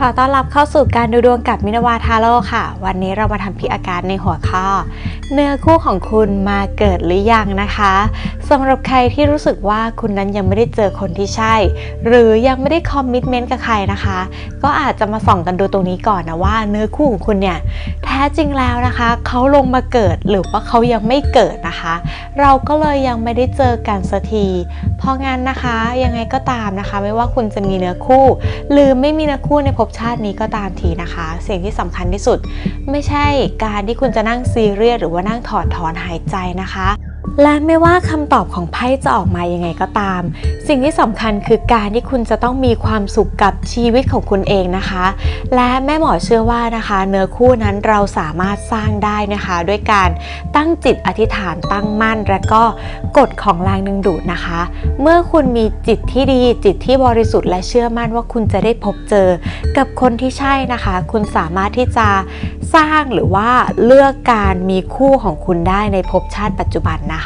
ขอต้อนรับเข้าสู่การดูดวงกับมินาวาทาโร่ค่ะ วันนี้เรามาทำพิอาการในหัวข้อ เนื้อคู่ของคุณมาเกิดหรือยังนะคะสำหรับใครที่รู้สึกว่าคุณนั้นยังไม่ได้เจอคนที่ใช่ หรือยังไม่ได้คอมมิชเมนต์กับใครนะคะ ก็อาจจะมาส่องกันดูตรงนี้ก่อนนะว่า เนื้อคู่ของคุณเนี่ย ท้จริงแล้วนะคะเขาลงมาเกิดหรือว่าเขายังไม่เกิดนะคะ เราก็เลยยังไม่ได้เจอกันสักทีเพราะงั้นนะคะยังไงก็ตามนะคะ ไม่ว่าคุณจะมีเนื้อคู่ หรือไม่มีเนื้อคู่ในภพชาตินี้ก็ตามทีนะคะ สิ่งที่สำคัญที่สุด ไม่ใช่การที่คุณจะนั่งซีเรียสหรือว่านั่งถอดถอนหายใจนะคะ และไม่ว่าคำตอบของไพ่จะออกมายังไงก็ตาม สิ่งที่สำคัญคือการที่คุณจะต้องมีความสุขกับชีวิตของคุณเองนะคะ และแม่หมอเชื่อว่านะคะ เนื้อคู่นั้นเราสามารถสร้างได้นะคะ ด้วยการตั้งจิตอธิษฐานตั้งมั่น และก็กฎของแรงดึงดูดนะคะ เมื่อคุณมีจิตที่ดีจิตที่บริสุทธิ์และเชื่อมั่นว่าคุณจะได้พบเจอ กับคนที่ใช่นะคะ คุณสามารถที่จะสร้างหรือว่าเลือกการมีคู่ของคุณได้ในภพชาติปัจจุบันนะคะ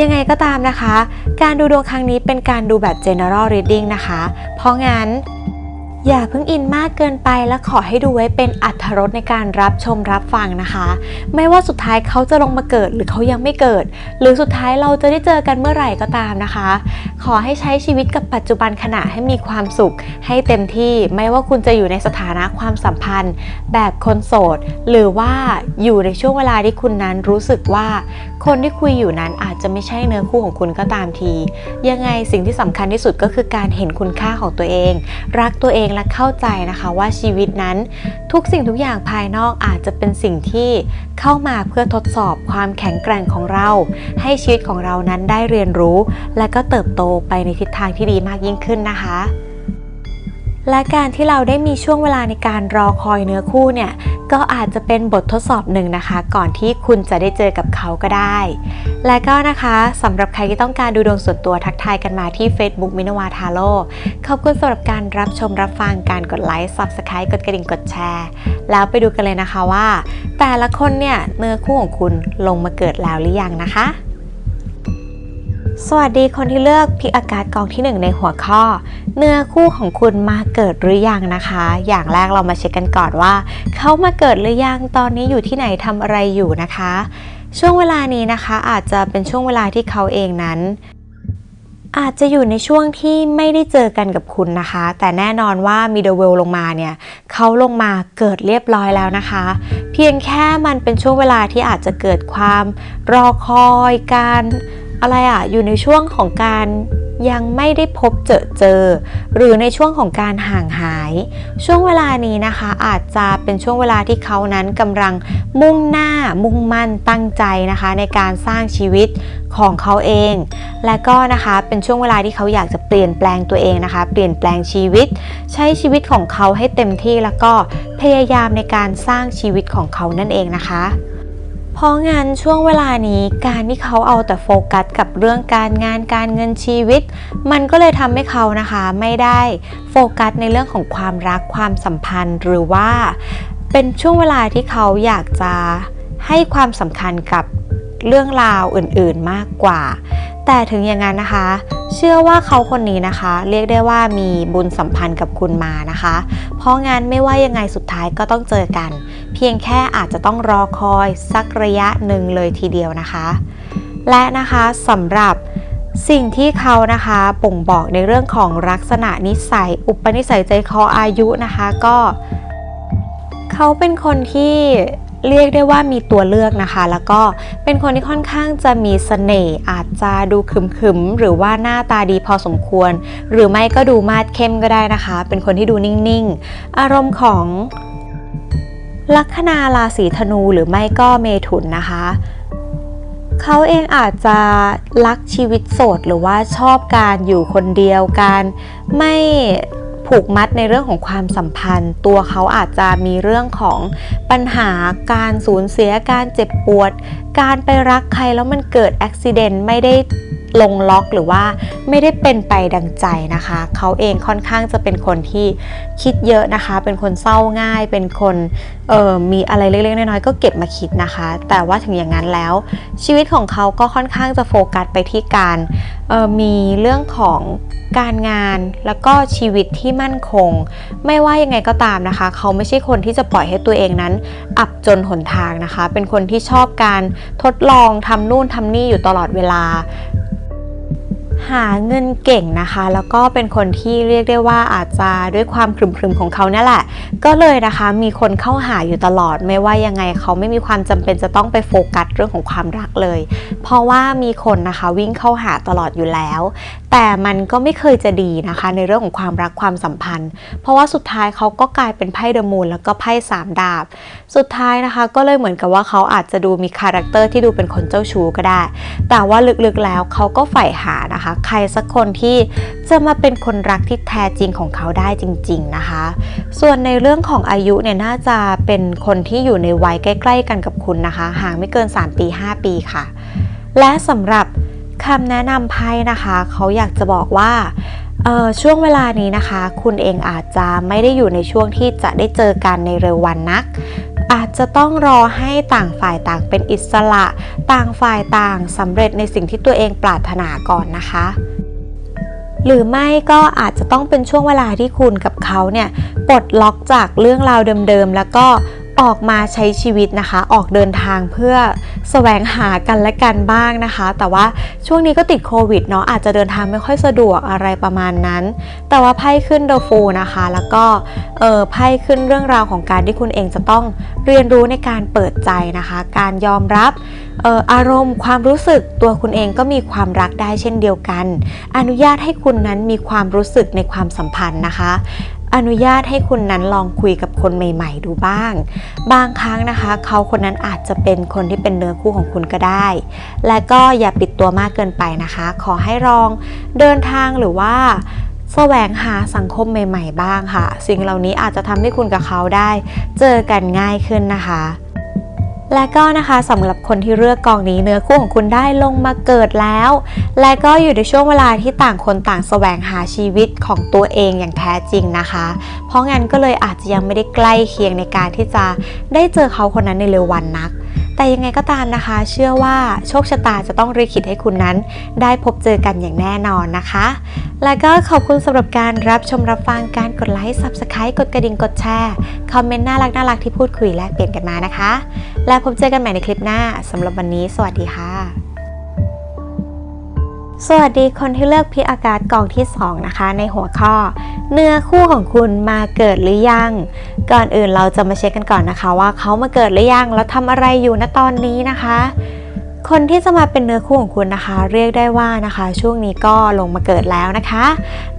ยังไงก็ตามนะคะ การดูดวงครั้งนี้เป็นการดูแบบ general reading นะคะ เพราะงั้นอย่าเพิ่งอินมากเกินไปและขอให้ดูไว้เป็นอัธรสในการรับชมรับฟังนะคะ ไม่ว่าสุดท้ายเขาจะลงมาเกิดหรือเขายังไม่เกิด หรือสุดท้ายเราจะได้เจอกันเมื่อไหร่ก็ตามนะคะ ขอให้ใช้ชีวิตกับปัจจุบันขณะให้มีความสุข ให้เต็มที่ไม่ว่าคุณจะอยู่ในสถานะความสัมพันธ์ แบบคนโสด หรือว่าอยู่ในช่วงเวลาที่คุณนั้นรู้สึกว่าคนที่คุยอยู่นั้นอาจจะไม่ใช่เนื้อคู่ของคุณก็ตามที ยังไงสิ่งที่สำคัญที่สุดก็คือการเห็นคุณค่าของตัวเอง รักตัวเองและเข้าใจนะคะว่าชีวิตนั้น ทุกสิ่งทุกอย่างภายนอกอาจจะเป็นสิ่งที่เข้ามาเพื่อทดสอบความแข็งแกร่งของเรา ให้ชีวิตของเรานั้นได้เรียนรู้ และก็เติบโตไปในทิศทางที่ดีมากยิ่งขึ้นนะคะ และการที่เราได้มีช่วงเวลาในการรอคอยเนื้อคู่เนี่ยก็อาจจะเป็นบททดสอบหนึ่งนะคะ ก่อนที่คุณจะได้เจอกับเขาก็ได้ และก็นะคะสำหรับใครที่ต้องการดูดวงส่วนตัวทักทายกันมาที่ Facebook มินวาทาโร่ขอบคุณสำหรับการรับชมรับฟังการกดไลค์ Subscribe กดกระดิ่งกดแชร์ แล้วไปดูกันเลยนะคะว่า แต่ละคนเนี่ยเนื้อคู่ของคุณลงมาเกิดแล้วหรือยังนะคะ สวัสดีคนที่เลือกพิกอากาศกองที่ 1 ในหัวข้อ เนื้อคู่ของคุณมาเกิดหรือยังนะคะ อย่างแรกเรามาเช็คกันก่อนว่า เขามาเกิดหรือยังตอนนี้อยู่ที่ไหนทำอะไรอยู่นะคะ ช่วงเวลานี้นะคะอาจจะเป็นช่วงเวลาที่เขาเองนั้น อาจจะอยู่ในช่วงที่ไม่ได้เจอกันกับคุณนะคะ แต่แน่นอนว่ามีเดเวลลงมาเนี่ยเขาลงมาเกิดเรียบร้อยแล้วนะคะ เพียงแค่มันเป็นช่วงเวลาที่อาจจะเกิดความรอคอยการ อะไรอะอยู่ในช่วงของการยังไม่ได้พบเจอเจอ หรือในช่วงของการห่างหาย ช่วงเวลานี้นะคะอาจจะเป็นช่วงเวลาที่เขานั้นกำลังมุ่งหน้ามุ่งมั่นตั้งใจนะคะ ในการสร้างชีวิตของเขาเอง และก็นะคะเป็นช่วงเวลาที่เขาอยากจะเปลี่ยนแปลงตัวเองนะคะ เปลี่ยนแปลงชีวิต ใช้ชีวิตของเขาให้เต็มที่แล้วก็พยายามในการสร้างชีวิตของเขานั่นเองนะคะ เพราะงั้นช่วงเวลานี้การที่เขาเอาแต่โฟกัสกับเรื่องการงานการเงินชีวิต มันก็เลยทำให้เขานะคะไม่ได้โฟกัสในเรื่องของความรักความสัมพันธ์ หรือว่าเป็นช่วงเวลาที่เขาอยากจะให้ความสำคัญกับเรื่องราวอื่นๆมากกว่า แต่ถึงอย่างนั้นนะคะ เชื่อว่าเขาคนนี้นะคะ เรียกได้ว่ามีบุญสัมพันธ์กับคุณมานะคะ เพราะงั้นไม่ว่ายังไงสุดท้ายก็ต้องเจอกัน เพียงแค่อาจจะต้องรอคอยสักระยะหนึ่งเลยทีเดียวนะคะ และนะคะสำหรับสิ่งที่เขานะคะบ่งบอกในเรื่องของลักษณะนิสัย อุปนิสัยใจคออายุนะคะก็ เขาเป็นคนที่ เรียกได้ว่ามีตัวเลือกนะคะ แล้วก็เป็นคนที่ค่อนข้างจะมีเสน่ห์อาจจะดูขึมๆหรือว่าหน้าตาดีพอสมควร หรือไม่ก็ดูมาดเข้มก็ได้นะคะ เป็นคนที่ดูนิ่งๆ อารมณ์ของลัคนาราศีธนูหรือไม่ก็เมถุนนะคะเขาเองอาจจะรักชีวิตโสดหรือว่าชอบการอยู่คนเดียวการไม่ ผูกมัดในเรื่องของความสัมพันธ์ ตัวเขาอาจจะมีเรื่องของปัญหาการสูญเสียการเจ็บปวด การไปรักใครแล้วมันเกิดอุบิเหตุไม่ได้ ลงล็อกหรือว่าไม่ได้เป็นไปดังใจนะคะ เขาเองค่อนข้างจะเป็นคนที่คิดเยอะนะคะ เป็นคนเศร้าง่าย เป็นคนเออมีอะไรเล็กๆน้อยๆก็เก็บมาคิดนะคะ แต่ว่าถึงอย่างนั้นแล้ว ชีวิตของเขาก็ค่อนข้างจะโฟกัสไปที่การออมีเรื่องของการงานแล้วก็ชีวิตที่มั่นคง ไม่ว่ายังไงก็ตามนะคะ เขาไม่ใช่คนที่จะปล่อยให้ตัวเองนั้น อับจนหนทางนะคะ เป็นคนที่ชอบการทดลองทำนู่นทำนี่อยู่ตลอดเวลา หาเงินเก่งนะคะ แล้วก็เป็นคนที่เรียกได้ว่าอาจจะด้วยความครึมๆของเขาเนี่ยแหละ ก็เลยนะคะมีคนเข้าหาอยู่ตลอดไม่ว่ายังไงเขาไม่มีความจำเป็นจะต้องไปโฟกัสเรื่องของความรักเลย เพราะว่ามีคนนะคะวิ่งเข้าหาตลอดอยู่แล้วแต่มันก็ไม่เคยจะดีนะคะ ในเรื่องของความรักความสัมพันธ์ เพราะว่าสุดท้ายเขาก็กลายเป็นไพ่เดมูนแล้วก็ไพ่สามดาบ สุดท้ายนะคะ ก็เลยเหมือนกับว่าเขาอาจจะดูมีคาแรคเตอร์ที่ดูเป็นคนเจ้าชู้ก็ได้ แต่ว่าลึกๆแล้วเขาก็ใฝ่หานะคะ ใครสักคนที่จะมาเป็นคนรักที่แท้จริงของเขาได้จริง ๆนะคะ ส่วนในเรื่องของอายุเนี่ยน่าจะเป็นคนที่อยู่ในวัยใกล้ ๆ กันกับคุณนะคะ ห่างไม่เกิน 3 ปี 5 ปีค่ะ และสำหรับ คำแนะนำไพ่นะคะเขาอยากจะบอกว่าเอ่อช่วงเวลานี้นะคะ คุณเองอาจจะไม่ได้อยู่ในช่วงที่จะได้เจอกันในเร็ววันนัก อาจจะต้องรอให้ต่างฝ่ายต่างเป็นอิสระ ต่างฝ่ายต่างสำเร็จในสิ่งที่ตัวเองปรารถนาก่อนนะคะ หรือไม่ก็อาจจะต้องเป็นช่วงเวลาที่คุณกับเขาเนี่ยปลดล็อกจากเรื่องราวเดิมๆแล้วก็ ออกมาใช้ชีวิตนะคะ ออกเดินทางเพื่อแสวงหากันและกันบ้างนะคะ แต่ว่าช่วงนี้ก็ติดโควิดเนาะอาจจะเดินทางไม่ค่อยสะดวกอะไรประมาณนั้น แต่ว่าไพ่ขึ้นเดอะฟูนะคะ แล้วก็เออไพ่ขึ้นเรื่องราวของการที่คุณเองจะต้องเรียนรู้ในการเปิดใจนะคะ การยอมรับเอ่ออารมณ์ความรู้สึกตัวคุณเองก็มีความรักได้เช่นเดียวกัน อนุญาตให้คุณนั้นมีความรู้สึกในความสัมพันธ์นะคะ อนุญาตให้คุณนั้นลองคุยกับคนใหม่ ๆ ดูบ้าง บางครั้งนะคะ เขาคนนั้นอาจจะเป็นคนที่เป็นเนื้อคู่ของคุณก็ได้ และก็อย่าปิดตัวมากเกินไปนะคะ ขอให้ลองเดินทางหรือว่าแสวงหาสังคมใหม่ ๆ บ้างค่ะ สิ่งเหล่านี้อาจจะทำให้คุณกับเขาได้ เจอกันง่ายขึ้นนะคะ และก็นะคะสำหรับคนที่เลือกกองนี้เนื้อคู่ของคุณได้ลงมาเกิดแล้ว และก็อยู่ในช่วงเวลาที่ต่างคนต่างแสวงหาชีวิตของตัวเองอย่างแท้จริงนะคะ เพราะงั้นก็เลยอาจจะยังไม่ได้ใกล้เคียงในการที่จะได้เจอเขาคนนั้นในเร็ววันนัก แต่ยังไงก็ตามนะคะ เชื่อว่าโชคชะตาจะต้องริขิดให้คุณนั้น ได้พบเจอกันอย่างแน่นอนนะคะ และก็ขอบคุณสำหรับการรับชมรับฟังการกดไลค์ Subscribe กดกระดิ่งกดแชร์ คอมเมนต์น่ารักน่ารักที่พูดคุยแลกเปลี่ยนกันมานะคะ และพบเจอกันใหม่ในคลิปหน้าสำหรับวันนี้ สวัสดีค่ะ สวัสดีคนที่เลือกพิอากาศกองที่ 2 นะคะ ในหัวข้อ เนื้อคู่ของคุณมาเกิดหรือยัง ก่อนอื่นเราจะมาเช็คกันก่อนนะคะว่าเขามาเกิดหรือยังแล้วทำอะไรอยู่ณตอนนี้นะคะ คนที่จะมาเป็นเนื้อคู่ของคุณนะคะ เรียกได้ว่านะคะ ช่วงนี้ก็ลงมาเกิดแล้วนะคะ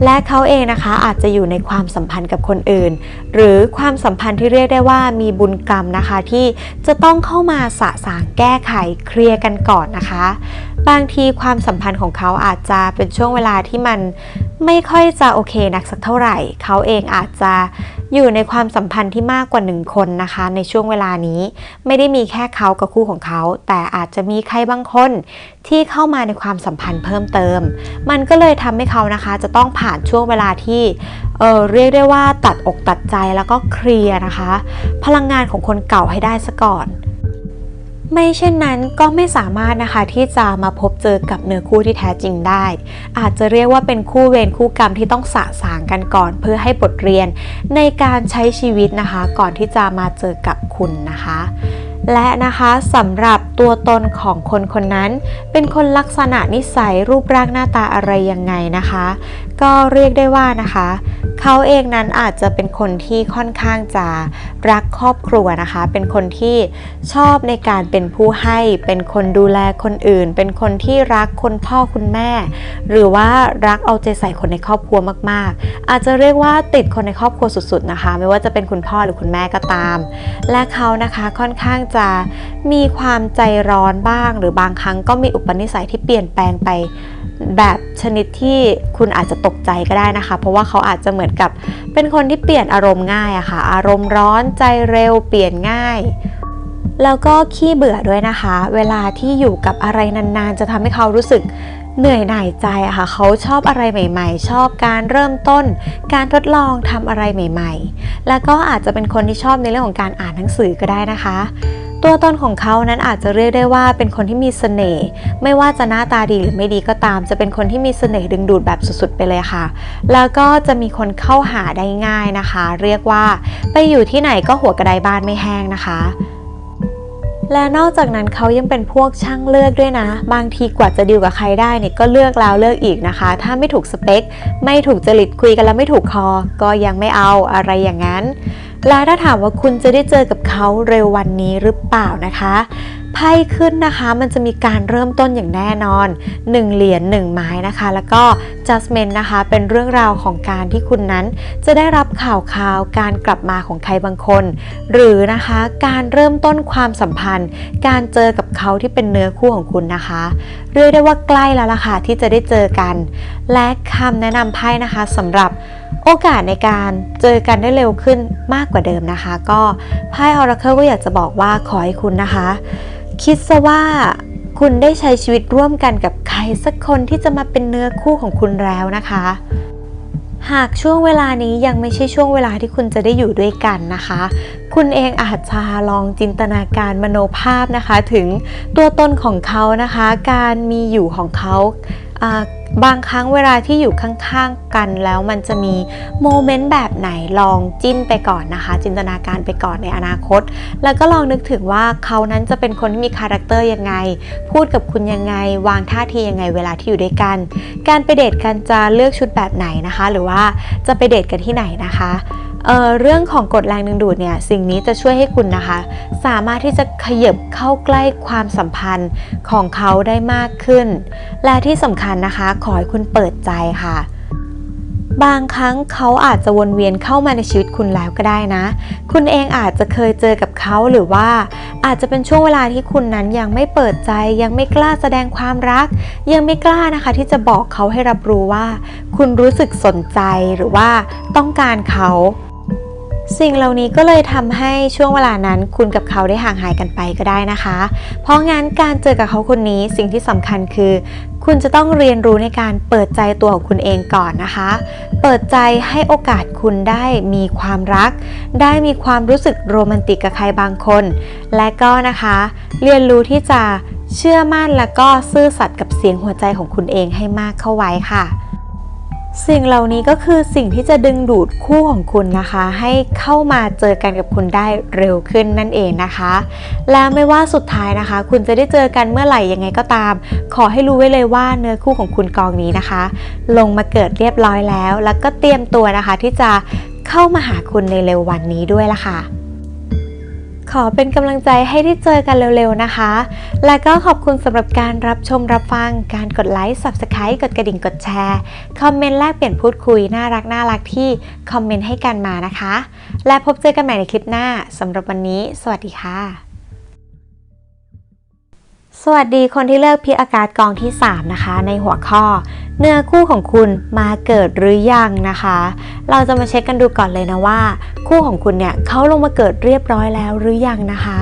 และเขาเองนะคะอาจจะอยู่ในความสัมพันธ์กับคนอื่น หรือความสัมพันธ์ที่เรียกได้ว่ามีบุญกรรมนะคะที่จะต้องเข้ามาสะสางแก้ไขเคลียร์กันก่อนนะคะบางทีความสัมพันธ์ของเขาอาจจะเป็นช่วงเวลาที่มันไม่ค่อยจะโอเคนักสักเท่าไหร่ เขาเองอาจจะอยู่ในความสัมพันธ์ที่มากกว่าหนึ่งคนนะคะ ในช่วงเวลานี้ ไม่ได้มีแค่เขากับคู่ของเขา แต่อาจจะมีใครบางคนที่เข้ามาในความสัมพันธ์เพิ่มเติม มันก็เลยทำให้เขานะคะ จะต้องผ่านช่วงเวลาที่เออเรียกได้ว่าตัดอกตัดใจแล้วก็เคลียร์นะคะ พลังงานของคนเก่าให้ได้ซะก่อน ไม่เช่นนั้นก็ไม่สามารถนะคะที่จะมาพบเจอกับเนื้อคู่ที่แท้จริงได้ อาจจะเรียกว่าเป็นคู่เวรคู่กรรมที่ต้องสะสางกันก่อน เพื่อให้บทเรียนในการใช้ชีวิตนะคะ ก่อนที่จะมาเจอกับคุณนะคะ และนะคะสำหรับตัวตนของคนคนนั้น เป็นคนลักษณะนิสัยรูปร่างหน้าตาอะไรยังไงนะคะ ก็เรียกได้ว่านะคะ เขาเองนั้นอาจจะเป็นคนที่ค่อนข้างจะรักครอบครัวนะคะ เป็นคนที่ชอบในการเป็นผู้ให้ เป็นคนดูแลคนอื่น เป็นคนที่รักคนพ่อคุณแม่ หรือว่ารักเอาใจใส่คนในครอบครัวมาก ๆ อาจจะเรียกว่าติดคนในครอบครัวสุด ๆ นะคะ ไม่ว่าจะเป็นคุณพ่อหรือคุณแม่ก็ตาม และเขานะคะค่อนข้างจะมีความใจร้อนบ้าง หรือบางครั้งก็มีอุปนิสัยที่เปลี่ยนแปลงไป แบบชนิดที่คุณอาจจะตกใจก็ได้นะคะ เพราะว่าเขาอาจจะเหมือนกับเป็นคนที่เปลี่ยนอารมณ์ง่ายอะค่ะ อารมณ์ร้อนใจเร็วเปลี่ยนง่าย แล้วก็ขี้เบื่อด้วยนะคะ เวลาที่อยู่กับอะไรนานๆ จะทำให้เขารู้สึกเหนื่อยหน่ายใจอะค่ะเขาชอบอะไรใหม่ ๆ ชอบการเริ่มต้น การทดลองทำอะไรใหม่ ๆ แล้วก็อาจจะเป็นคนที่ชอบในเรื่องของการอ่านหนังสือก็ได้นะคะ ตัวตนของเขานั้นอาจจะเรียกได้ว่าเป็นคนที่มีเสน่ห์ไม่ว่าจะหน้าตาดีหรือไม่ดีก็ตาม จะเป็นคนที่มีเสน่ห์ดึงดูดแบบสุดๆไปเลยค่ะ แล้วก็จะมีคนเข้าหาได้ง่ายนะคะ เรียกว่าไปอยู่ที่ไหนก็หัวกระไดบ้านไม่แห้งนะคะและนอกจากนั้นเขายังเป็นพวกช่างเลือกด้วยนะ บางทีกว่าจะดีลกับใครได้เนี่ยก็เลือกแล้วเลือกอีกนะคะ ถ้าไม่ถูกสเปค ไม่ถูกจริตคุยกันแล้วไม่ถูกคอ ก็ยังไม่เอาอะไรอย่างนั้น และถ้าถามว่าคุณจะได้เจอกับเขาเร็ววันนี้หรือเปล่านะคะไพ่ขึ้นนะคะ มันจะมีการเริ่มต้นอย่างแน่นอน 1 เหรียญ1ไม้นะคะ แล้วก็ judgment นะคะ เป็นเรื่องราวของการที่คุณนั้น จะได้รับข่าวข่าวการกลับมาของใครบางคน หรือนะคะการเริ่มต้นความสัมพันธ์ การเจอกับเขาที่เป็นเนื้อคู่ของคุณนะคะเรียกได้ว่าใกล้แล้วล่ะค่ะที่จะได้เจอกัน และคำแนะนำไพ่นะคะสำหรับโอกาสในการเจอกันได้เร็วขึ้นมากกว่าเดิมนะคะ ก็ไพ่ Oracle ก็อยากจะบอกว่าขอให้คุณนะคะ คิดซะว่าคุณได้ใช้ชีวิตร่วมกันกับใครสักคนที่จะมาเป็นเนื้อคู่ของคุณแล้วนะคะ หากช่วงเวลานี้ยังไม่ใช่ช่วงเวลาที่คุณจะได้อยู่ด้วยกันนะคะ คุณเองอาจจะลองจินตนาการมโนภาพนะคะ ถึงตัวตนของเขานะคะ การมีอยู่ของเขา บางครั้งเวลาที่อยู่ข้างๆกันแล้วมันจะมีโมเมนต์แบบไหนลองจิ้นไปก่อนนะคะ จินตนาการไปก่อนในอนาคต แล้วก็ลองนึกถึงว่าเขานั้นจะเป็นคนที่มีคาแรคเตอร์ยังไง พูดกับคุณยังไง วางท่าทียังไงเวลาที่อยู่ด้วยกัน การไปเดทกันจะเลือกชุดแบบไหนนะคะ หรือว่าจะไปเดทกันที่ไหนนะคะ เเรื่องของกฎแรงดึงดูดเนี่ยสิ่งนี้จะช่วยให้คุณนะคะ สามารถที่จะขยับเข้าใกล้ความสัมพันธ์ของเขาได้มากขึ้น และที่สำคัญนะคะ ขอให้คุณเปิดใจค่ะบางครั้งเขาอาจจะวนเวียนเข้ามาในชีวิตคุณแล้วก็ได้นะ คุณเองอาจจะเคยเจอกับเขาหรือว่าอาจจะเป็นช่วงเวลาที่คุณนั้นยังไม่เปิดใจ ยังไม่กล้าแสดงความรัก ยังไม่กล้านะคะ ที่จะบอกเขาให้รับรู้ว่า คุณรู้สึกสนใจหรือว่าต้องการเขา สิ่งเหล่านี้ก็เลยทำให้ช่วงเวลานั้นคุณกับเขาได้ห่างหายกันไปก็ได้นะคะ เพราะงั้นการเจอกับเขาคนนี้สิ่งที่สำคัญคือ คุณจะต้องเรียนรู้ในการเปิดใจตัวของคุณเองก่อนนะคะ เปิดใจให้โอกาสคุณได้มีความรัก ได้มีความรู้สึกโรแมนติกกับใครบางคน และก็นะคะ เรียนรู้ที่จะเชื่อมั่นและก็ซื่อสัตย์กับเสียงหัวใจของคุณเองให้มากเข้าไว้ค่ะ สิ่งเหล่านี้ก็คือสิ่งที่จะดึงดูดคู่ของคุณนะคะ ให้เข้ามาเจอกันกับคุณได้เร็วขึ้นนั่นเองนะคะ และไม่ว่าสุดท้ายนะคะ คุณจะได้เจอกันเมื่อไหร่ยังไงก็ตาม ขอให้รู้ไว้เลยว่าเนื้อคู่ของคุณกองนี้นะคะ ลงมาเกิดเรียบร้อยแล้ว แล้วก็เตรียมตัวนะคะที่จะเข้ามาหาคุณในเร็ววันนี้ด้วยล่ะค่ะ ขอเป็นกำลังใจให้ได้เจอกันเร็วๆนะคะ และก็ขอบคุณสำหรับการรับชมรับฟัง การกดไลค์ Subscribe กดกระดิ่งกดแชร์ คอมเมนต์แลกเปลี่ยนพูดคุยน่ารักน่ารักที่คอมเมนต์ให้กันมานะคะ และพบเจอกันใหม่ในคลิปหน้าสำหรับวันนี้ สวัสดีค่ะ สวัสดีคนที่เลือกพิอากาศกองที่ 3 นะคะ ในหัวข้อ เนื้อคู่ของคุณมาเกิดหรือยังนะคะ เราจะมาเช็คกันดูก่อนเลยนะว่า คู่ของคุณเนี่ยเขาลงมาเกิดเรียบร้อยแล้วหรือยังนะคะ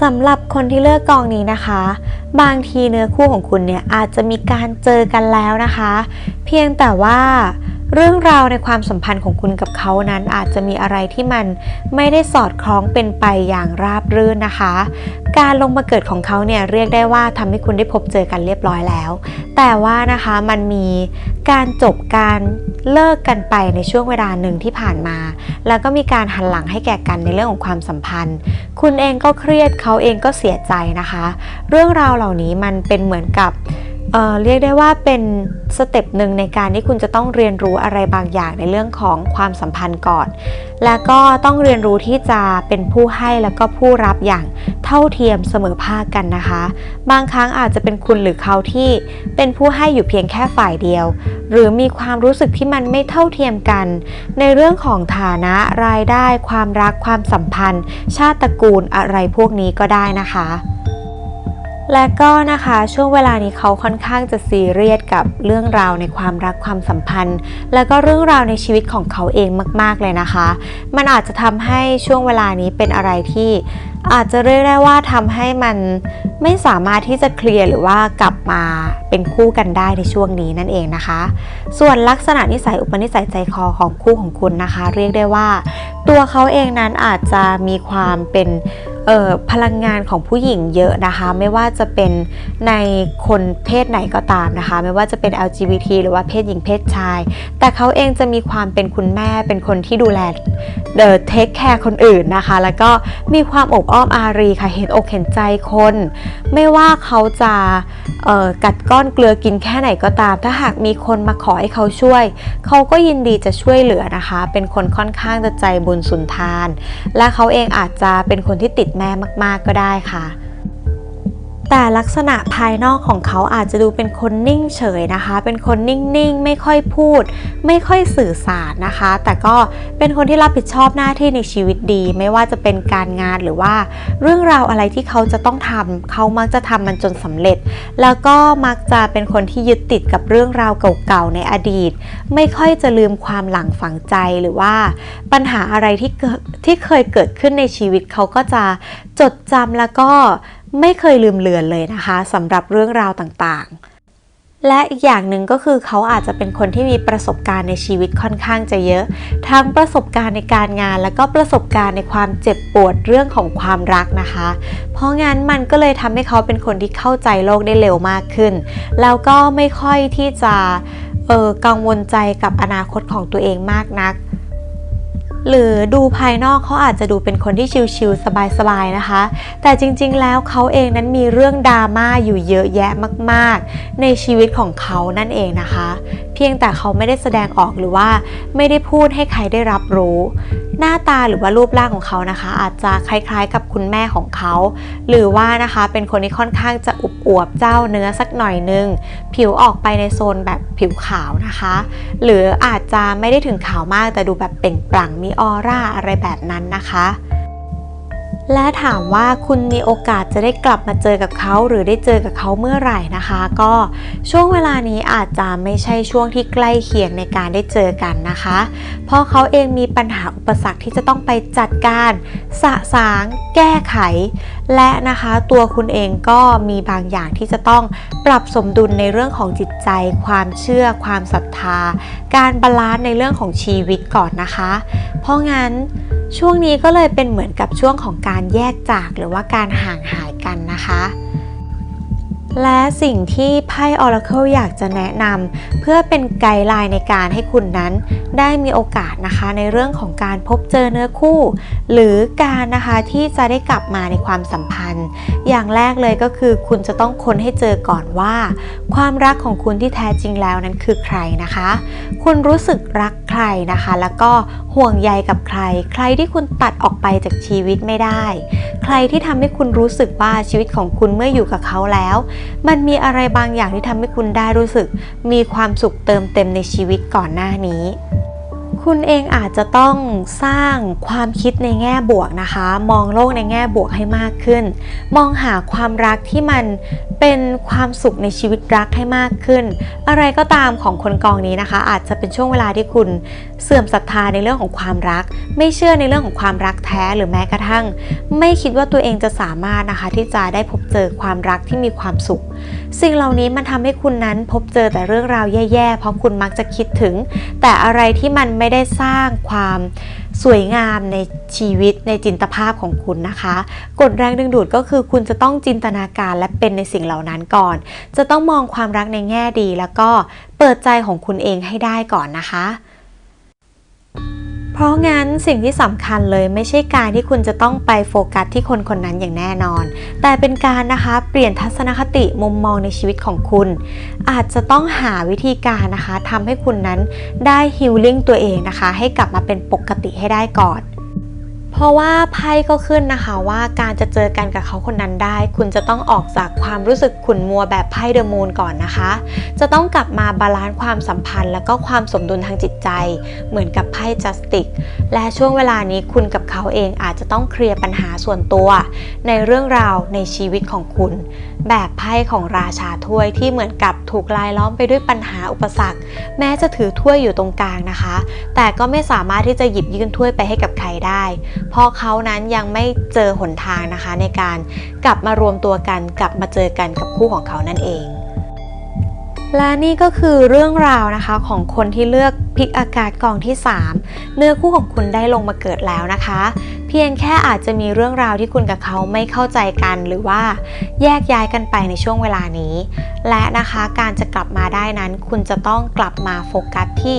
สำหรับคนที่เลือกกองนี้นะคะ บางทีเนื้อคู่ของคุณเนี่ยอาจจะมีการเจอกันแล้วนะคะ เพียงแต่ว่า เรื่องราวในความสัมพันธ์ของคุณกับเขานั้นอาจจะมีอะไรที่มันไม่ได้สอดคล้องเป็นไปอย่างราบรื่นนะคะ การลงมาเกิดของเขาเนี่ยเรียกได้ว่าทำให้คุณได้พบเจอกันเรียบร้อยแล้ว แต่ว่านะคะมันมีการจบการเลิกกันไปในช่วงเวลาหนึ่งที่ผ่านมา แล้วก็มีการหันหลังให้แก่กันในเรื่องของความสัมพันธ์ คุณเองก็เครียดเขาเองก็เสียใจนะคะ เรื่องราวเหล่านี้มันเป็นเหมือนกับ เเรียกได้ว่าเป็นสเต็ปหนึ่งในการที่คุณจะต้องเรียนรู้อะไรบางอย่างในเรื่องของความสัมพันธ์ก่อน แล้วก็ต้องเรียนรู้ที่จะเป็นผู้ให้แล้วก็ผู้รับอย่างเท่าเทียมเสมอภาคกันนะคะ บางครั้งอาจจะเป็นคุณหรือเขาที่เป็นผู้ให้อยู่เพียงแค่ฝ่ายเดียว หรือมีความรู้สึกที่มันไม่เท่าเทียมกัน ในเรื่องของฐานะรายได้ ความรักความสัมพันธ์ ชาติตระกูลอะไรพวกนี้ก็ได้นะคะ และก็นะคะช่วงเวลานี้เขาค่อนข้างจะซีเรียสกับเรื่องราวในความรักความสัมพันธ์ แล้วก็เรื่องราวในชีวิตของเขาเองมาก ๆเลยนะคะ มันอาจจะทำให้ช่วงเวลานี้เป็นอะไรที่อาจจะเรียกได้ว่าทำให้มันไม่สามารถที่จะเคลียร์หรือว่ากลับมาเป็นคู่กันได้ในช่วงนี้นั่นเองนะคะ ส่วนลักษณะนิสัยอุปนิสัยใจคอของคู่ของคุณนะคะ เรียกได้ว่า ตัวเขาเองนั้นอาจจะมีความเป็น พลังงานของผู้หญิงเยอะนะคะ ไม่ว่าจะเป็นในคนเพศไหนก็ตามนะคะ ไม่ว่าจะเป็น LGBT หรือว่าเพศหญิงเพศชาย แต่เขาเองจะมีความเป็นคุณแม่เป็นคนที่ดูแลเอ่อเทคแคร์คนอื่นนะคะ แล้วก็มีความอบอ้อมอารีค่ะเห็นอกเห็นใจคน ไม่ว่าเขาจะกัดก้อนเกลือกินแค่ไหนก็ตาม ถ้าหากมีคนมาขอให้เขาช่วย เขาก็ยินดีจะช่วยเหลือนะคะ เป็นคนค่อนข้างจะใจบุญสุนทาน และเขาเองอาจจะเป็นคนที่ติดแม่มากๆก็ได้ค่ะ แต่ลักษณะภายนอกของเขาอาจจะดูเป็นคนนิ่งเฉยนะคะ เป็นคนนิ่งๆ ไม่ค่อยพูด ไม่ค่อยสื่อสารนะคะ แต่ก็เป็นคนที่รับผิดชอบหน้าที่ในชีวิตดี ไม่ว่าจะเป็นการงานหรือว่า เรื่องราวอะไรที่เขาจะต้องทำเขามักจะทำมันจนสำเร็จ แล้วก็มักจะเป็นคนที่ยึดติดกับเรื่องราวเก่าๆ ในอดีต ไม่ค่อยจะลืมความหลังฝังใจหรือว่า ปัญหาอะไรที่เกิดที่เคยเกิดขึ้นในชีวิตเขาก็จะจดจำแล้วก็ ไม่เคยลืมเลือนเลยนะคะสำหรับเรื่องราวต่างๆ และอีกอย่างหนึ่งก็คือเขาอาจจะเป็นคนที่มีประสบการณ์ในชีวิตค่อนข้างจะเยอะ ทั้งประสบการณ์ในการงาน แล้วก็ประสบการณ์ในความเจ็บปวดเรื่องของความรักนะคะ เพราะงั้นมันก็เลยทำให้เขาเป็นคนที่เข้าใจโลกได้เร็วมากขึ้น แล้วก็ไม่ค่อยที่จะเออกังวลใจกับอนาคตของตัวเองมากนัก หรือดูภายนอกเขาอาจจะดูเป็นคนที่ชิลๆสบายๆนะคะ แต่จริงๆแล้วเขาเองนั้นมีเรื่องดราม่าอยู่เยอะแยะมาก ๆ ในชีวิตของเขานั่นเองนะคะ เพียงแต่เขาไม่ได้แสดงออกหรือว่าไม่ได้พูดให้ใครได้รับรู้ หน้าตาหรือว่ารูปร่างของเขานะคะ อาจจะคล้ายๆกับคุณแม่ของเขา หรือว่านะคะเป็นคนที่ค่อนข้างจะอุบอวบเจ้าเนื้อสักหน่อยนึงผิวออกไปในโซนแบบผิวขาวนะคะ หรืออาจจะไม่ได้ถึงขาวมากแต่ดูแบบเปล่งปลั่งมีออร่าอะไรแบบนั้นนะคะ และถามว่าคุณมีโอกาสจะได้กลับมาเจอกับเขาหรือได้เจอกับเขาเมื่อไหร่นะคะ ก็ช่วงเวลานี้อาจจะไม่ใช่ช่วงที่ใกล้เคียงในการได้เจอกันนะคะ เพราะเขาเองมีปัญหาอุปสรรคที่จะต้องไปจัดการ สะสาง แก้ไข และนะคะตัวคุณเองก็มีบางอย่างที่จะต้องปรับสมดุลในเรื่องของจิตใจ ความเชื่อ ความศรัทธา การบาลานซ์ในเรื่องของชีวิตก่อนนะคะ เพราะงั้นช่วงนี้ก็เลยเป็นเหมือนกับช่วงของการแยกจากหรือว่าการห่างหายกันนะคะ และสิ่งที่ไพ่ Oracle อยากจะแนะนำเพื่อเป็นไกด์ไลน์ในการให้คุณนั้น ได้มีโอกาสนะคะในเรื่องของการพบเจอเนื้อคู่ หรือการนะคะที่จะได้กลับมาในความสัมพันธ์ อย่างแรกเลยก็คือคุณจะต้องค้นให้เจอก่อนว่า ความรักของคุณที่แท้จริงแล้วนั้นคือใครนะคะ คุณรู้สึกรักใครนะคะ แล้วก็ห่วงใยกับใคร ใครที่คุณตัดออกไปจากชีวิตไม่ได้ ใครที่ทำให้คุณรู้สึกว่าชีวิตของคุณเมื่ออยู่กับเขาแล้วมันมีอะไรบางอย่างที่ทำให้คุณได้รู้สึก มีความสุขเติมเต็มในชีวิตก่อนหน้านี้ คุณเองอาจจะต้องสร้างความคิดในแง่บวกนะคะ มองโลกในแง่บวกให้มากขึ้น มองหาความรักที่มันเป็นความสุขในชีวิตรักให้มากขึ้น อะไรก็ตามของคนกองนี้นะคะ อาจจะเป็นช่วงเวลาที่คุณเสื่อมศรัทธาในเรื่องของความรัก ไม่เชื่อในเรื่องของความรักแท้หรือแม้กระทั่ง ไม่คิดว่าตัวเองจะสามารถนะคะที่จะได้พบเจอความรักที่มีความสุขสิ่งเหล่านี้มันทำให้คุณนั้นพบเจอแต่เรื่องราวแย่ๆ เพราะคุณมักจะคิดถึง แต่อะไรที่มันไม่ได้สร้างความสวยงามในชีวิตในจินตภาพของคุณนะคะ กฎแรงดึงดูดก็คือคุณจะต้องจินตนาการและเป็นในสิ่งเหล่านั้นก่อน จะต้องมองความรักในแง่ดี แล้วก็เปิดใจของคุณเองให้ได้ก่อนนะคะ เพราะงั้นสิ่งที่สำคัญเลยไม่ใช่การที่คุณจะต้องไปโฟกัสที่คนคนนั้นอย่างแน่นอน แต่เป็นการนะคะเปลี่ยนทัศนคติมุมมองในชีวิตของคุณ อาจจะต้องหาวิธีการนะคะทำให้คุณนั้นได้ฮิลลิ่งตัวเองนะคะ ให้กลับมาเป็นปกติให้ได้ก่อน เพราะว่าไพ่ก็ขึ้นนะคะว่าการจะเจอกันกับเขาคนนั้นได้ คุณจะต้องออกจากความรู้สึกขุ่นมัวแบบไพ่เดอะมูนก่อนนะคะ จะต้องกลับมาบาลานซ์ความสัมพันธ์ แล้วก็ความสมดุลทางจิตใจ เหมือนกับไพ่จัสติกและช่วงเวลานี้คุณกับเขาเองอาจจะต้องเคลียร์ปัญหาส่วนตัว ในเรื่องราวในชีวิตของคุณ แบบไพ่ของราชาถ้วยที่เหมือนกับถูกลายล้อมไปด้วยปัญหาอุปสรรค แม้จะถือถ้วยอยู่ตรงกลางนะคะ แต่ก็ไม่สามารถที่จะหยิบยื่นถ้วยไปให้กับใครได้เพราะเขานั้นยังไม่เจอหนทางนะคะ ในการกลับมารวมตัวกันกลับมาเจอกันกับคู่ของเขานั่นเอง และนี่ก็คือเรื่องราวนะคะของคนที่เลือกพลิกอากาศกองที่ 3 เนื้อคู่ของคุณได้ลงมาเกิดแล้วนะคะ เพียงแค่อาจจะมีเรื่องราวที่คุณกับเขาไม่เข้าใจกันหรือว่าแยกย้ายกันไปในช่วงเวลานี้ และนะคะการจะกลับมาได้นั้น คุณจะต้องกลับมาโฟกัสที่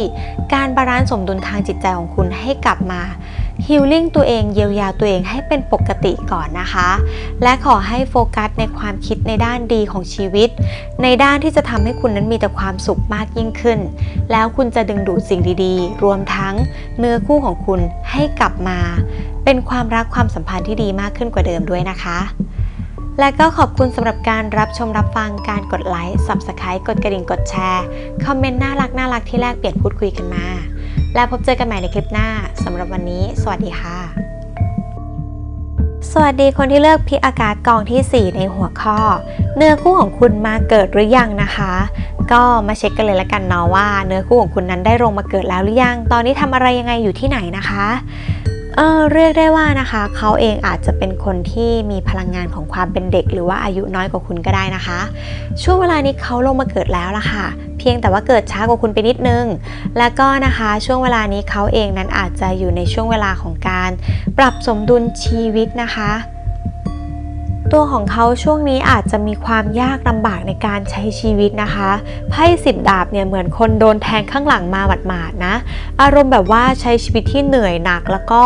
การบาลานซ์สมดุลทางจิตใจของคุณให้กลับมา ฮิลลิ่งตัวเองเยียวยาตัวเองให้เป็นปกติก่อนนะคะ และขอให้โฟกัสในความคิดในด้านดีของชีวิต ในด้านที่จะทำให้คุณนั้นมีแต่ความสุขมากยิ่งขึ้น แล้วคุณจะดึงดูดสิ่งดีๆ รวมทั้งเนื้อคู่ของคุณให้กลับมา เป็นความรักความสัมพันธ์ที่ดีมากขึ้นกว่าเดิมด้วยนะคะและก็ขอบคุณสำหรับการรับชมรับฟังการกดไลค์ Subscribe กดกระดิ่งกดแชร์ คอมเมนต์น่ารักน่ารักที่แลกเปลี่ยนพูดคุยกันมา และพบเจอกันใหม่ในคลิปหน้าสำหรับวันนี้ สวัสดีค่ะ สวัสดีคนที่เลือกพิกอากาศกองทีสี่ 4 ในหัวข้อ เนื้อคู่ของคุณมาเกิดหรือยังนะคะ ก็มาเช็คกันเลยละกันเนาะว่า เนื้อคู่ของคุณนั้นได้ลงมาเกิดแล้วหรือยัง ตอนนี้ทำอะไรยังไงอยู่ที่ไหนนะคะ เออเรียกได้ว่านะคะเขาเองอาจจะเป็นคนที่มีพลังงานของความเป็นเด็ก หรือว่าอายุน้อยกว่าคุณก็ได้นะคะ ช่วงเวลานี้เขาลงมาเกิดแล้วล่ะค่ะ เพียงแต่ว่าเกิดช้ากว่าคุณไปนิดนึง แล้วก็นะคะช่วงเวลานี้เขาเองนั้นอาจจะอยู่ในช่วงเวลาของการ ปรับสมดุลชีวิตนะคะ ตัวของเขาช่วงนี้อาจจะมีความยากลำบากในการใช้ชีวิตนะคะไพ่สิบดาบเนี่ยเหมือนคนโดนแทงข้างหลังมาหมาดๆนะ อารมณ์แบบว่าใช้ชีวิตที่เหนื่อยหนักแล้วก็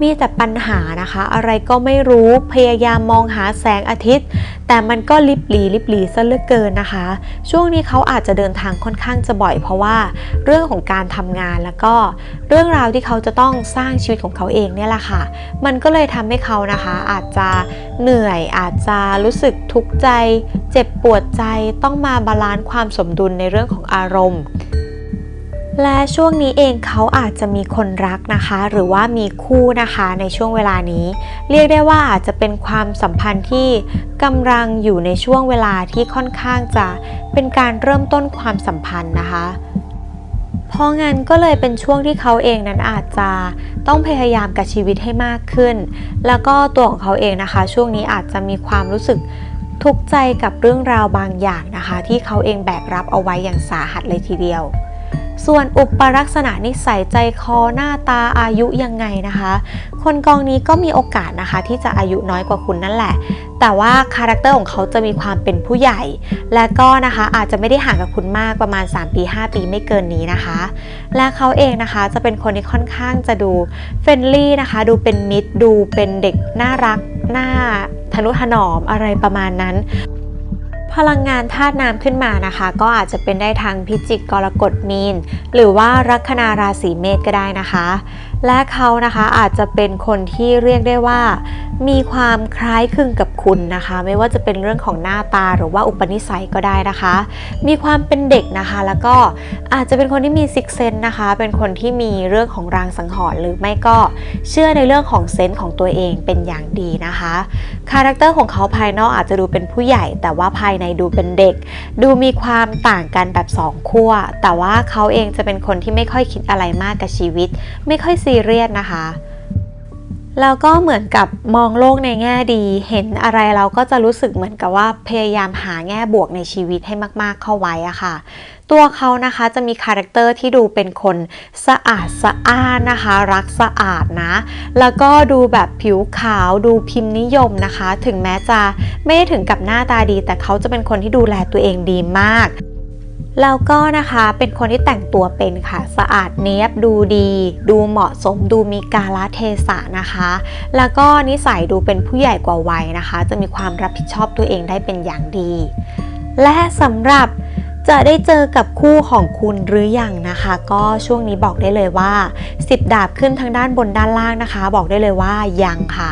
มีแต่ปัญหานะคะ อะไรก็ไม่รู้พยายามมองหาแสงอาทิตย์แต่มันก็ลิบหลีลิบหลีซะเหลือเกินนะคะ ช่วงนี้เขาอาจจะเดินทางค่อนข้างจะบ่อย เพราะว่าเรื่องของการทำงานแล้วก็เรื่องราวที่เขาจะต้องสร้างชีวิตของเขาเองเนี่ยแหละค่ะ มันก็เลยทำให้เขานะคะ อาจจะเหนื่อยอาจจะรู้สึกทุกข์ใจ เจ็บปวดใจต้องมาบาลานซ์ความสมดุลในเรื่องของอารมณ์ และช่วงนี้เองเขาอาจจะมีคนรักนะคะ หรือว่ามีคู่นะคะในช่วงเวลานี้ เรียกได้ว่าอาจจะเป็นความสัมพันธ์ที่กำลังอยู่ในช่วงเวลาที่ค่อนข้างจะเป็นการเริ่มต้นความสัมพันธ์นะคะเพราะงั้นก็เลยเป็นช่วงที่เขาเองนั้นอาจจะต้องพยายามกับชีวิตให้มากขึ้น แล้วก็ตัวของเขาเองนะคะ ช่วงนี้อาจจะมีความรู้สึกทุกข์ใจกับเรื่องราวบางอย่างนะคะ ที่เขาเองแบกรับเอาไว้อย่างสาหัสเลยทีเดียว ส่วนอุปลักษณะนิสัยใจคอหน้าตาอายุยังไงนะคะ คนกองนี้ก็มีโอกาสนะคะที่จะอายุน้อยกว่าคุณนั่นแหละ แต่ว่าคาแรคเตอร์ของเขาจะมีความเป็นผู้ใหญ่ และก็นะคะอาจจะไม่ได้ห่างกับคุณมากประมาณ 3 ปี 5 ปีไม่เกินนี้นะคะ และเขาเองนะคะจะเป็นคนที่ค่อนข้างจะดูเฟรนลี่นะคะ ดูเป็นมิตรดูเป็นเด็กน่ารักน่าทนุถนอมอะไรประมาณนั้น พลังงานธาตุน้ำขึ้นมานะคะ ก็อาจจะเป็นได้ทางพิจิกกรกฎมีน หรือว่าลัคนาราศีเมษก็ได้นะคะและเขานะคะอาจจะเป็นคนที่เรียกได้ว่า มีความคล้ายคลึงกับคุณนะคะ ไม่ว่าจะเป็นเรื่องของหน้าตาหรือว่าอุปนิสัยก็ได้นะคะ มีความเป็นเด็กนะคะ แล้วก็อาจจะเป็นคนที่มีซิกเซนนะคะ เป็นคนที่มีเรื่องของรางสังหรณ์หรือไม่ก็เชื่อในเรื่องของเซนส์ของตัวเองเป็นอย่างดีนะคะคาแรคเตอร์ของเขาภายนอกอาจจะดูเป็นผู้ใหญ่ แต่ว่าภายในดูเป็นเด็ก ดูมีความต่างกันแบบสองขั้วแต่ว่าเขาเองจะเป็นคนที่ไม่ค่อยคิดอะไรมากกับชีวิต ไม่ค่อยซีเรียสนะคะ แล้วก็เหมือนกับมองโลกในแง่ดี เห็นอะไรเราก็จะรู้สึกเหมือนกับว่าพยายามหาแง่บวกในชีวิตให้มาก ๆ เข้าไว้อะค่ะตัวเขานะคะจะมีคาแรคเตอร์ที่ดูเป็นคนสะอาดสะอ้านนะคะ รักสะอาดนะ แล้วก็ดูแบบผิวขาวดูพิมพ์นิยมนะคะ ถึงแม้จะไม่ได้ถึงกับหน้าตาดี แต่เขาจะเป็นคนที่ดูแลตัวเองดีมาก แล้วก็นะคะเป็นคนที่แต่งตัวเป็นค่ะ สะอาดเนียบดูดี ดูเหมาะสมดูมีกาลเทศะนะคะ แล้วก็นิสัยดูเป็นผู้ใหญ่กว่าวัยนะคะ จะมีความรับผิดชอบตัวเองได้เป็นอย่างดี และสำหรับจะได้เจอกับคู่ของคุณหรืออยังนะคะ ก็ช่วงนี้บอกได้เลยว่า 10 ดาบขึ้นทางด้านบนด้านล่างนะคะ บอกได้เลยว่ายังค่ะ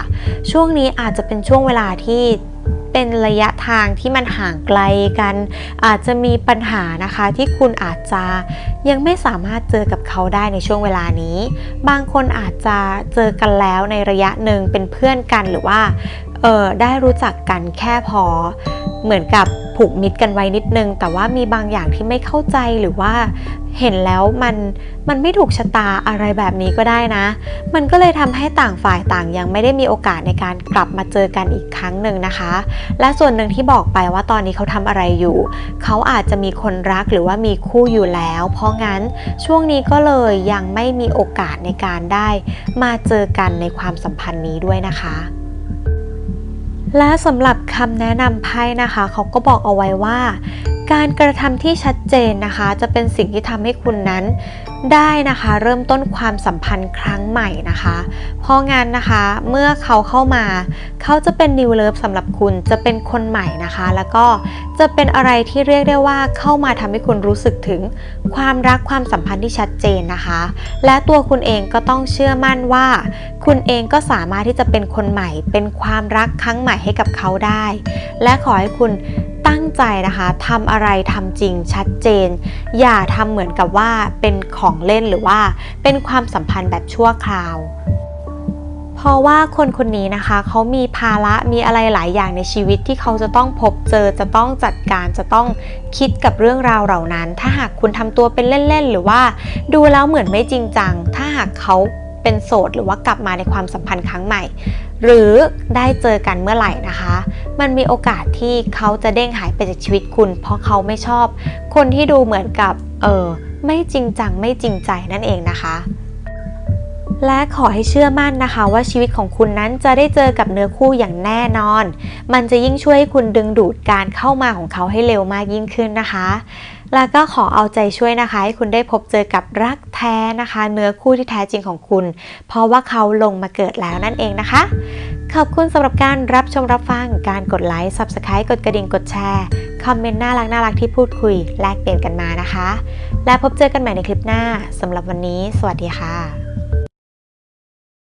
ช่วงนี้อาจจะเป็นช่วงเวลาที่ เป็นระยะทางที่มันห่างไกลกัน อาจจะมีปัญหานะคะที่คุณอาจจะยังไม่สามารถเจอกับเขาได้ในช่วงเวลานี้ บางคนอาจจะเจอกันแล้วในระยะหนึ่งเป็นเพื่อนกันหรือว่า เออได้รู้จักกันแค่พอ เหมือนกับผูกมิตรกันไว้นิดนึง แต่ว่ามีบางอย่างที่ไม่เข้าใจหรือว่าเห็นแล้วมันมันไม่ถูกชะตาอะไรแบบนี้ก็ได้นะ มันก็เลยทำให้ต่างฝ่ายต่างยังไม่ได้มีโอกาสในการกลับมาเจอกันอีกครั้งหนึ่งนะคะ และส่วนหนึ่งที่บอกไปว่าตอนนี้เขาทำอะไรอยู่ เขาอาจจะมีคนรักหรือว่ามีคู่อยู่แล้ว เพราะงั้นช่วงนี้ก็เลยยังไม่มีโอกาสในการได้ มาเจอกันในความสัมพันธ์นี้ด้วยนะคะ และสำหรับคำแนะนำไพ่นะคะ เขาก็บอกเอาไว้ว่า การกระทำที่ชัดเจนนะคะ จะเป็นสิ่งที่ทำให้คุณนั้น ได้นะคะเริ่มต้นความสัมพันธ์ครั้งใหม่นะคะเพราะงั้นนะคะเมื่อเขาเข้ามา เขาจะเป็นนิวเลิฟสำหรับคุณจะเป็นคนใหม่นะคะ แล้วก็จะเป็นอะไรที่เรียกได้ว่าเข้ามาทำให้คุณรู้สึกถึงความรักความสัมพันธ์ที่ชัดเจนนะคะ และตัวคุณเองก็ต้องเชื่อมั่นว่า คุณเองก็สามารถที่จะเป็นคนใหม่ เป็นความรักครั้งใหม่ให้กับเขาได้ และขอให้คุณ ตั้งใจนะคะทำอะไรทำจริงชัดเจน อย่าทำเหมือนกับว่าเป็นของเล่นหรือว่าเป็นความสัมพันธ์แบบชั่วคราว เพราะว่าคนคนนี้นะคะเขามีภาระมีอะไรหลายอย่างในชีวิตที่เขาจะต้องพบเจอจะต้องจัดการจะต้องคิดกับเรื่องราวเหล่านั้น ถ้าหากคุณทำตัวเป็นเล่นๆ หรือว่าดูแล้วเหมือนไม่จริงจัง ถ้าหากเขาเป็นโสดหรือว่ากลับมาในความสัมพันธ์ครั้งใหม่ หรือได้เจอกันเมื่อไหร่นะคะ มันมีโอกาสที่เขาจะเด้งหายไปจากชีวิตคุณ เพราะเขาไม่ชอบ คนที่ดูเหมือนกับเออไม่จริงจังไม่จริงใจนั่นเองนะคะและขอให้เชื่อมั่นนะคะว่าชีวิตของคุณนั้นจะได้เจอกับเนื้อคู่อย่างแน่นอน มันจะยิ่งช่วยให้คุณดึงดูดการเข้ามาของเขาให้เร็วมากยิ่งขึ้นนะคะ แล้วก็ขอเอาใจช่วยนะคะ ให้คุณได้พบเจอกับรักแท้นะคะ เนื้อคู่ที่แท้จริงของคุณ เพราะว่าเขาลงมาเกิดแล้วนั่นเองนะคะ ขอบคุณสำหรับการรับชมรับฟังการกดไลค์ Subscribe กดกระดิ่งกดแชร์ คอมเมนต์น่ารักน่ารักที่พูดคุย แลกเปลี่ยนกันมานะคะ และพบเจอกันใหม่ในคลิปหน้าสำหรับวันนี้ สวัสดีค่ะ